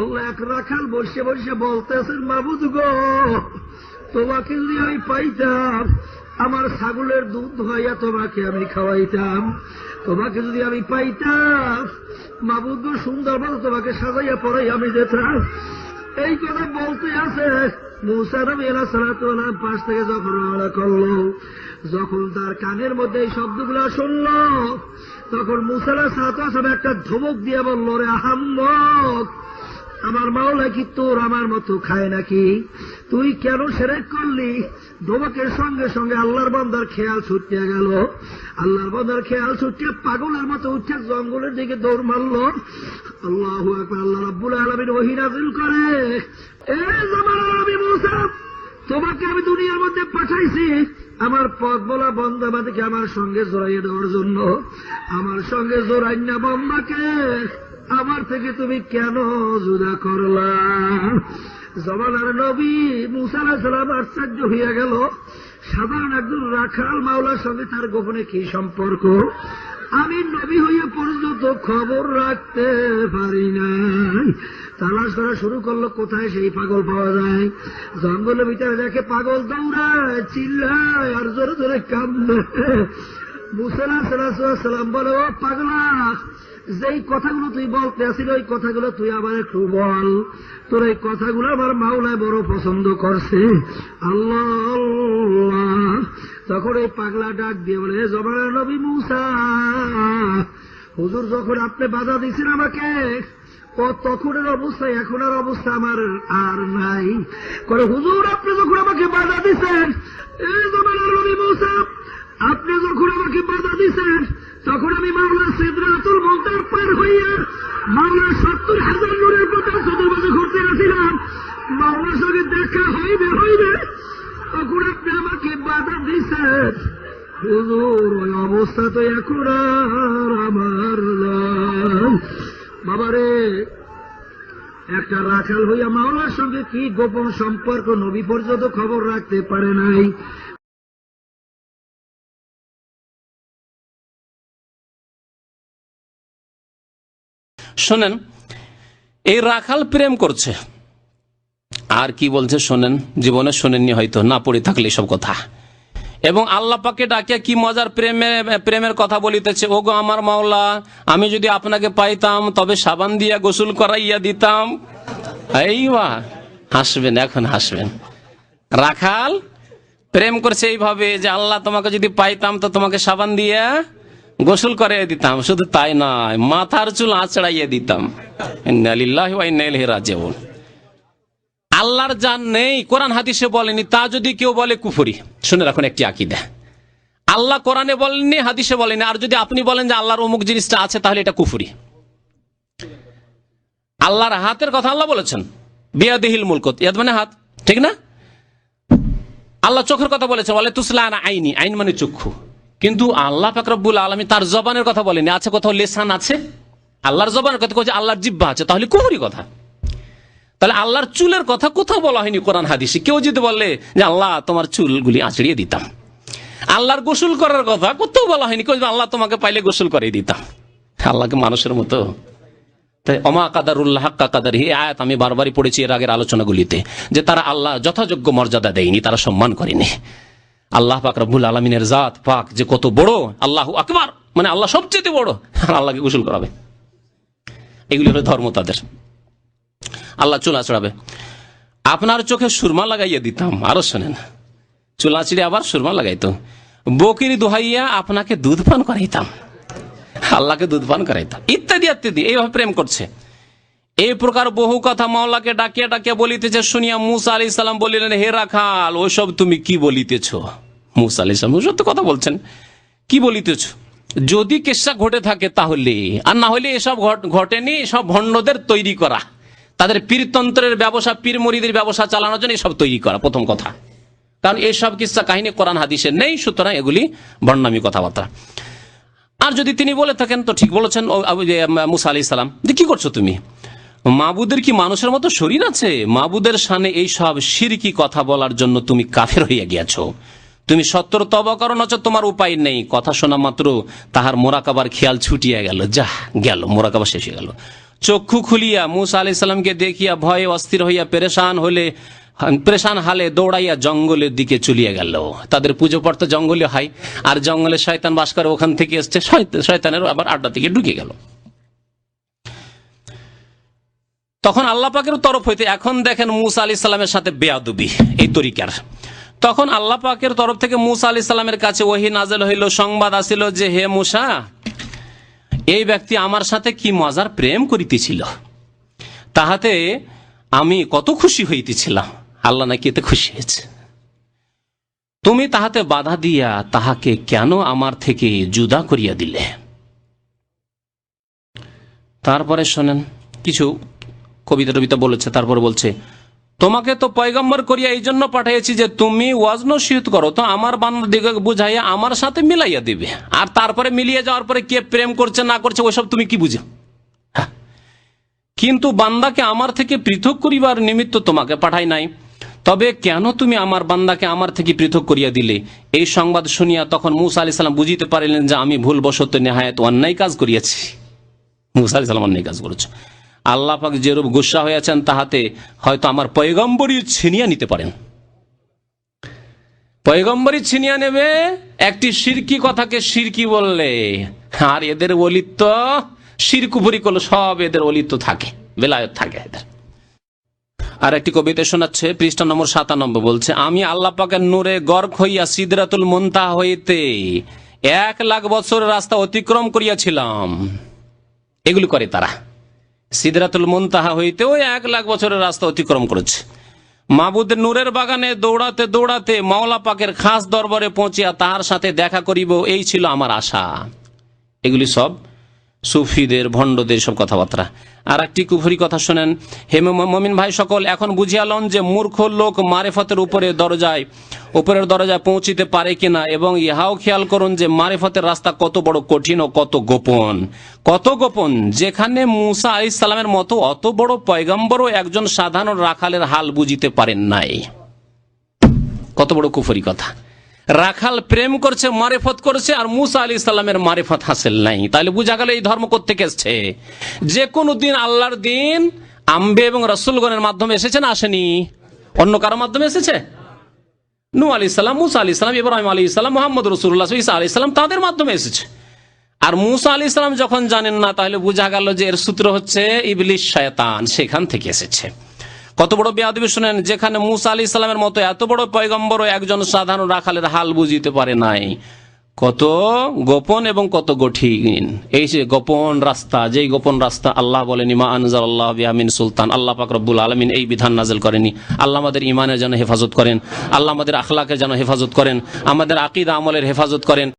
আল্লাহ এক রাখাল বসে বসে বলতেছেন, মাবুদ গো, তোমাকে যদি আমি পাইতাম, আমার ছাগলের দুধ ধোয়াইয়া তোমাকে আমি খাওয়াইতাম। তোমাকে যদি আমি পাইতাম, মাবুদ গো সুন্দর ভাবে তোমাকে সাজাইয়া পড়াই আমি যেতাম। এই কথা বলতে আছে পাশ থেকে যখন রওনা করল, যখন তার কানের মধ্যে এই শব্দগুলো শুনলো, তখন মুসালা সালাতাম একটা ধমক দিয়ে বলল রে আহাম্মক আমার মাওলা কি তোর আমার মতো খায় নাকি? তুই কেন সেরেক করলি? ধমকের সঙ্গে সঙ্গে আল্লাহর বন্দার খেয়াল ছুটিয়ে গেল। আল্লাহর বন্দার খেয়াল ছুটিয়ে পাগলের মতো উঠে জঙ্গলের দিকে দৌড় মারল। আল্লাহ আল্লাহ রাব্বুল আলমিন ওহিনাজিল করে। এ তোমাকে আমি দুনিয়ার মধ্যে পাঠাইছি। আমার পথ বলা বন্দাবাদকে আমার সঙ্গে জড়াইয়ে দেওয়ার জন্য। আমার সঙ্গে জোরাইনা বম্বাকে। আমার থেকে তুমি কেন জুদা করলা? জমানার নবী মুসালা সালাম আশ্চর্য হইয়া গেল। সাধারণ একজন রাখাল মাওলার সঙ্গে তার গোপনে কি সম্পর্ক? আমি নবী হইয়া পর্যন্ত খবর রাখতে পারি নাই। তালাশ করা শুরু করল, কোথায় সেই পাগল পাওয়া যায়? জঙ্গলের ভিতরে দেখে পাগল দৌড়ায়, চিল্লায়, আর জোরে জোরে কান্দে মুসালা সালাম বলে, ও পাগলা যেই কথাগুলো তুই বলতে আসিল, ওই কথাগুলো তুই আবার একটু বল। তোর এই কথাগুলো আমার মাওলায় বড় পছন্দ করছে। আল্লাহ। তখন এই পাগলা ডাক দিয়ে বলে "হে জমানার নবী মুসা, হুজুর যখন আপনি বাধা দিয়েছেন আমাকে, ও তখনের অবস্থা, এখনের অবস্থা আমার আর নাই। করে হুজুর, আপনি যখন আমাকে বাধা দিচ্ছেন এই জমানার নবী মুসা, আপনি যখন আমাকে বাধা দিচ্ছেন তখন আমি মামলা সিদ্ধাতুল মন্তার পার হইয়া মামলা সত্তর হাজার ঘুরতে গেছিলাম। সঙ্গে দেখা হইবে হইবে তখন আপনি আমাকে বাধা দিচ্ছেন হুজুর, ওই অবস্থা তো এখন আর আমার বাবারে, একটা রাখাল হইয়া মাওলার সঙ্গে কি গোপন সম্পর্ক নবী পর্যন্ত খবর রাখতে পারে নাই? শোনেন এই রাখাল প্রেম করছে। আর কি বলছে শোনেন, জীবনে শোনেননি হয়তো, না পড়ে থাকলে সব কথা। এবং আল্লাহ পাকে ডাকে, কি মজার প্রেমে, প্রেমের কথা বলিতেছে ও গো আমার মাওলা, আমি যদি আপনাকে পাইতাম, তবে সাবান দিয়া গোসল করাইয়া দিতাম। এই বা, হাসবেন, এখন হাসবেন। রাখাল প্রেম করছে এইভাবে যে, আল্লাহ তোমাকে যদি পাইতাম, তো তোমাকে সাবান দিয়া গোসল করাইয়া দিতাম, শুধু তাই নয়, মাথার চুল আঁচড়াইয়া দিতাম। আল্লাহর জান নেই, কোরআন হাদিসে বলেনি, তা যদি কেউ বলে কুফরি। শুনে রাখুন একটি আকিদা। আল্লাহ কোরআনে বলেননি, হাদিসে বলেনি আর যদি আপনি বলেন যে আল্লাহর অমুক জিনিসটা আছে, তাহলে এটা কুফুরি। আল্লাহর হাতের কথা আল্লাহ বলেছেন, বিয়াদিহিল মুলকত। ইয়াদ মানে হাত, ঠিক না? আল্লাহ চোখের কথা বলেছে বলে তুসলা আইনি, আইন মানে চক্ষু। কিন্তু আল্লাহ ফাকরবুল আলমী তার জবানের কথা বলেনি আছে কোথাও লেসান আছে? আল্লাহর জবানের কথা বলছে আল্লাহর জিব্বা আছে, তাহলে কুহুরি কথা। তাহলে আল্লাহর চুলের কথা কোথাও বলা হয়নি কোরআন হাদিসে। কেউ যদি বলে যে, আল্লাহ, তোমার চুলগুলি আঁচড়িয়ে দিতাম। আল্লাহর গোসল করার কথা কোথাও বলা হয়নি। কেউ আল্লাহ, তোমাকে পাইলে গোসল করে দিতাম। আল্লাহকে মানুষের মতো। তাই অমা কাদারুল্লাহ হাক্কা কাদার হি আয়াত আমি বারবারই পড়েছি এর আগের আলোচনাগুলিতে, যে তারা আল্লাহ যথাযোগ্য মর্যাদা দেয়নি, তারা সম্মান করেনি। আল্লাহ পাক রব্বুল আলমিনের জাত পাক যে কত বড়, আল্লাহ আকবার। মানে আল্লাহ সবচেয়ে বড়। আর আল্লাহকে গোসল করাবে। এগুলি হলো ধর্ম তাদের। আল্লাহ চুলা আঁচড়াবে আপনার চোখে সুরমা লাগাইয়া দিতাম, আরও শোনেন। চুলা আঁচড়ে আবার সুরমা লাগাইতো। বকির দোহাইয়া আপনাকে দুধ পান করাইতাম। আল্লাহকে দুধ পান করাইতাম। ইত্যাদি ইত্যাদি। এইভাবে প্রেম করছে। এই প্রকার বহু কথা মাওলাকে ডাকিয়া ডাকিয়া বলিতেছে। শুনিয়া মুসা আলি সাল্লাম বলিলেন, হে রাখাল, ওসব তুমি কি বলিতেছ? মুসা আলি সাল্লাম সত্য কথা বলছেন। কি বলিতেছ? যদি কেসা ঘটে থাকে তাহলে, আর না হলে এসব ঘটেনি, সব ভণ্ডদের তৈরি করা। তাদের পীরতন্ত্রের ব্যবসা পীর মরিদের ব্যবসা চালানোর জন্য এসব তৈরি করা, প্রথম কথা। কারণ এইসব কিসা কাহিনী কোরআন হাদিসে নেই, সুতরাং এগুলি বর্ণামী কথাবার্তা। আর যদি তিনি বলে থাকেন, তো ঠিক বলেছেন মুসা আলি সালাম। যে কি করছ তুমি? মাবুদের কি মানুষের মতো শরীর আছে? মাবুদের সামনে এই সব সিরকি কথা বলার জন্য তুমি কাফের হইয়া গিয়াছো। তুমি সত্তর তবা করো নচ তোমার উপায় নেই। কথা শোনা মাত্র তাহার মোরাকাবার খেয়াল ছুটিয়া গেল। যা গেল মোরাকাবা শেষ হয়ে গেল। চক্ষু খুলিয়া মুসা আলি সাল্লামকে দেখিয়া ভয়ে অস্থির হইয়া পেরেশান হলে, প্রেশান হালে দৌড়াইয়া জঙ্গলের দিকে চলিয়া গেল। তাদের পুজো তো জঙ্গলে হয়। আর জঙ্গলে শয়তান বাস করে, ওখান থেকে এসছে, শয়ত- শয়তানের আবার আড্ডা থেকে ঢুকে গেল। তখন আল্লাহ পাকের তরফ হইতে এখন দেখেন মুসা আলি সাল্লামের সাথে বেয়াদুবি। এই তরিকার। তখন আল্লাহ পাকের তরফ থেকে মুসা আলি সাল্লামের কাছে ওহি নাজেল হইল, সংবাদ আসিল যে, হে মুসা, এই ব্যক্তি আমার সাথে কি মজার প্রেম করিতেছিল? তাহাতে আমি কত খুশি হইতেছিলাম। আল্লাহ নাকি এতে খুশি হয়েছে। তুমি তাহাতে বাধা দিয়া তাহাকে কেন আমার থেকে জুদা করিয়া দিলে? তারপরে শোনেন, কিছু কবিতা টবিতা বলেছে, তারপরে বলছে তোমাকে তো পয়গম্বর করিয়া এই জন্য পাঠিয়েছি যে তুমি ওয়াজ নসিহত করো, তো আমার বান্দার দিকে বুঝাইয়া আমার সাথে মিলাইয়া দিবে। আর তারপরে মিলিয়ে যাওয়ার পরে কে প্রেম করছে, না করছে ওইসব তুমি কি বুঝো? হ্যাঁ। কিন্তু বান্দাকে আমার থেকে পৃথক করিবার নিমিত্ত তোমাকে পাঠাই নাই। তবে কেন তুমি আমার বান্দাকে আমার থেকে পৃথক করিয়া দিলে? এই সংবাদ শুনিয়া তখন মুসা আলি সাল্লাম বুঝিতে পারিলেন যে আমি ভুলবশত নেহায়ত অন্যায় কাজ করিয়াছি। মুসা আলি সাল্লাম অন্যায় কাজ করেছে। আল্লাহ পাক যেরূপ গুসা হয়েছেন তাহাতে হয়তো আমার পয়গম্বরই ছিনিয়া নিতে পারেন। পয়গম্বরই ছিনিয়া নেবে, একটি সিরকি কথাকে সিরকি বললে, আর এদের অলিত্ব সিরকুপুরি করলে সব এদের অলিত্ব থাকে, বেলায়ত থাকে এদের। আর একটি কবিতা শোনাচ্ছে, পৃষ্ঠা নম্বর সাতানব্বই, বলছে, আমি আল্লাহ পাকের নূরে গর্ক হইয়া সিদরাতুল মন্তা হইতে এক লাখ বছরের রাস্তা অতিক্রম করিয়াছিলাম। এগুলি করে তারা। সিদরাতুল মুনতাহা ওই এক লাখ বছরের রাস্তা অতিক্রম করেছে। মাবুদের নূরের বাগানে দৌড়াতে দৌড়াতে মাওলা পাকের খাস দরবারে পৌঁছিয়া তাহার সাথে দেখা করিব, এই ছিল আমার আশা। এগুলি সব সুফিদের, ভণ্ডদের সব কথাবার্তা। আর একটি কুফরি কথা শোনেন। হে মমিন ভাই সকল, এখন বুঝিয়ালন যে মূর্খ লোক মারেফতের উপরে দরজায়, উপরের দরজায় পৌঁছিতে পারে কিনা এবং ইহাও খেয়াল করুন যে মারেফতের রাস্তা কত বড় কঠিন ও কত গোপন। কত গোপন? যেখানে মুসা আলি সালামের মতো অত বড় পয়গম্বরও একজন সাধারণ রাখালের হাল বুঝিতে পারেন নাই। কত বড় কুফরি কথা। রাখাল প্রেম করছে, মারেফত করছে, আর মুসা আলী ইসলামের মারেফত হাসিল নাই। তাহলে বোঝা গেল এই ধর্ম থেকে এসছে? যে কোনো দিন আল্লাহর দিন আম্বে এবং রসুলগণের মাধ্যমে এসেছে না আসেনি? অন্য কারও মাধ্যমে এসেছে? নু আলি ইসলাম মুসা আলি ইসলাম ইব্রাহিম আলী ইসলাম মোহাম্মদ রসুল্লাহ ইসা আলি ইসলাম তাদের মাধ্যমে এসেছে। আর মুসা আলি ইসলাম যখন জানেন না, তাহলে বোঝা গেল যে এর সূত্র হচ্ছে ইবলিশ শয়তান, সেখান থেকে এসেছে। কত বড় বেয়াদবি শুনেন, যেখানে মুসা আলি ইসলামের মতো এত বড় পয়গম্বর একজন সাধারণ রাখালের হাল বুঝিতে পারে নাই। কত গোপন এবং কত কঠিন। এই যে গোপন রাস্তা, যেই গোপন রাস্তা আল্লাহ বলেন, ইমা আনজাল আল্লাহ বিয়ামিন সুলতান। আল্লাহ পাক রব্বুল আলমিন এই বিধান নাজেল করেনি। আল্লাহ আমাদের ইমানের যেন হেফাজত করেন। আল্লাহ আমাদের আখলাকে যেন হেফাজত করেন। আমাদের আকিদা আমলের হেফাজত করেন।